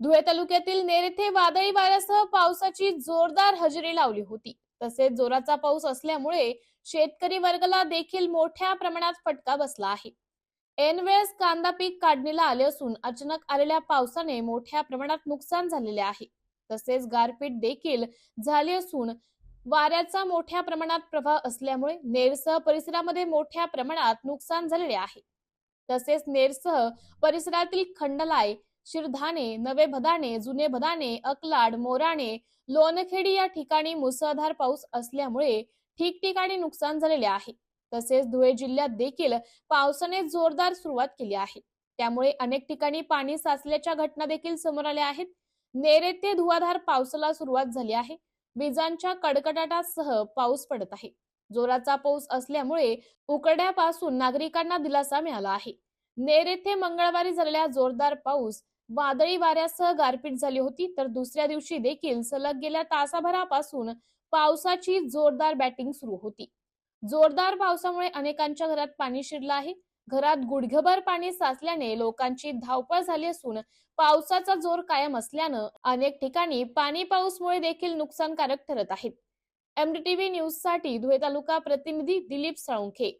धुळे तालुक्यातील नेर येथे वादळी वाऱ्यासह पावसाची जोरदार हजेरी लावली होती. तसेच जोराचा पाऊस असल्यामुळे शेतकरी वर्गाला देखील मोठ्या प्रमाणात फटका बसला आहे. ऐन वेळेस कांदा पीक काढणीला आले असून अचानक आलेल्या पावसाने मोठ्या प्रमाणात नुकसान झालेले आहे. तसेच गारपीट देखील झाली असून वाऱ्याचा मोठ्या प्रमाणात प्रभाव असल्यामुळे नेरसह परिसरामध्ये मोठ्या प्रमाणात नुकसान झालेले आहे. तसेच नेरसह परिसरातील खंडलाय शिरधाने नवे भदाने जुने भदाने अकलाड मोराणे लोणखेडी या ठिकाणी मुसळधार पाऊस असल्यामुळे ठिकठिकाणी नुकसान झालेले आहे. तसेच धुळे जिल्ह्यात देखील पावसाने जोरदार सुरुवात केली आहे. त्यामुळे अनेक ठिकाणी पाणी साचल्याच्या घटना देखील समोर आल्या आहेत. नेरे ते धुवाधार पावसाला सुरुवात झाली आहे. विजांच्या कडकडाटासह पाऊस पडत आहे. जोराचा पाऊस असल्यामुळे उकड्यापासून नागरिकांना दिलासा मिळाला आहे. नेर येथे मंगळवारी झालेला जोरदार पाऊस वादळी वाऱ्यासह गारपीट झाली होती तर दुसऱ्या दिवशी देखील सलग गेल्या तासाभरापासून पावसाची जोरदार बॅटिंग सुरू होती. जोरदार पावसामुळे अनेकांच्या घरात पाणी शिरलं आहे. घरात गुडघभर पाणी साचल्याने लोकांची धावपळ झाली असून पावसाचा जोर कायम असल्यानं अनेक ठिकाणी पाणी पाऊसमुळे देखील नुकसानकारक ठरत आहेत एमडीटीव्ही न्यूजसाठी धुळे तालुका प्रतिनिधी दिलीप साळुंखे.